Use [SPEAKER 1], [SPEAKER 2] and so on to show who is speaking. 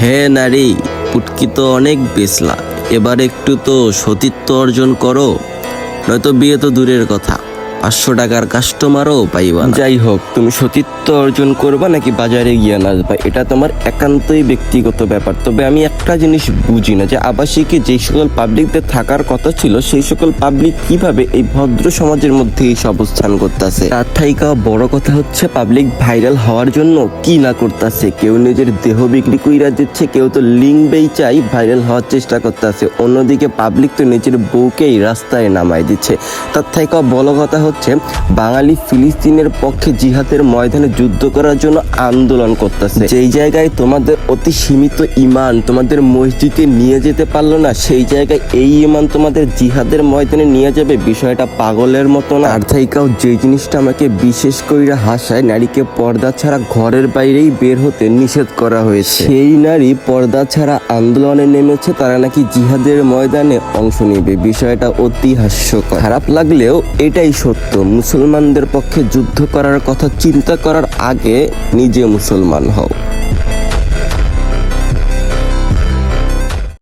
[SPEAKER 1] হে নারী, পুটকি তো অনেক বেচলা এবার একটু তো সতীত্ব অর্জন করো, নয়তো বিয়ে তো দূরের কথা। পাঁচশো টাকার কাস্টমারও পাইবা। যাই হোক, তুমি সতীত্ব অর্জন করবা নাকি বাজারে গিয়ে নাচবা? এটা তোমার একান্তই ব্যক্তিগত ব্যাপার। তবে আমি একটা জিনিস বুঝি না যে আবাসিকে যেই সকল পাবলিকদের থাকার কথা ছিল, সেই সকল পাবলিক কীভাবে এই ভদ্র সমাজের মধ্যে এসে অবস্থান করতেছে? তার থাইকা বড় কথা হচ্ছে পাবলিক ভাইরাল হওয়ার জন্য কি না করতেছে? কেউ নিজের দেহ বিক্রি কইরা দিচ্ছে, কেউ তো লিঙ্ক চাই ভাইরাল হওয়ার চেষ্টা করতেছে। অন্যদিকে পাবলিক তো নিজের বউকেই রাস্তায় নামাই দিচ্ছে। তার থেকে বড় কথা হচ্ছে বাঙালি ফিলিস্তিনের পক্ষে জিহাদের ময়দানে যুদ্ধ করার জন্য আন্দোলন করতেছে। যেই জায়গায় তোমাদের অতি সীমিত ইমান তোমাদের মসজিদে নিয়ে যেতে পারল না, সেই জায়গায় এই ইমান তোমাদের জিহাদের ময়দানে নিয়ে যাবে, বিষয়টা পাগলের মতো না। আর যে জিনিসটা আমাকে বিশেষ করে হাসায়, নারীকে পর্দা ছাড়া ঘরের বাইরেই বের হতে নিষেধ করা হয়েছে। সেই নারী পর্দা ছাড়া আন্দোলনে নেমেছে, তারা নাকি জিহাদের ময়দানে অংশ নেবে, বিষয়টা অতি হাস্যকর। খারাপ লাগলেও এটাই সত্য মুসলমানদের পক্ষে যুদ্ধ করার কথা চিন্তা করার আগে নিজে মুসলমান হও।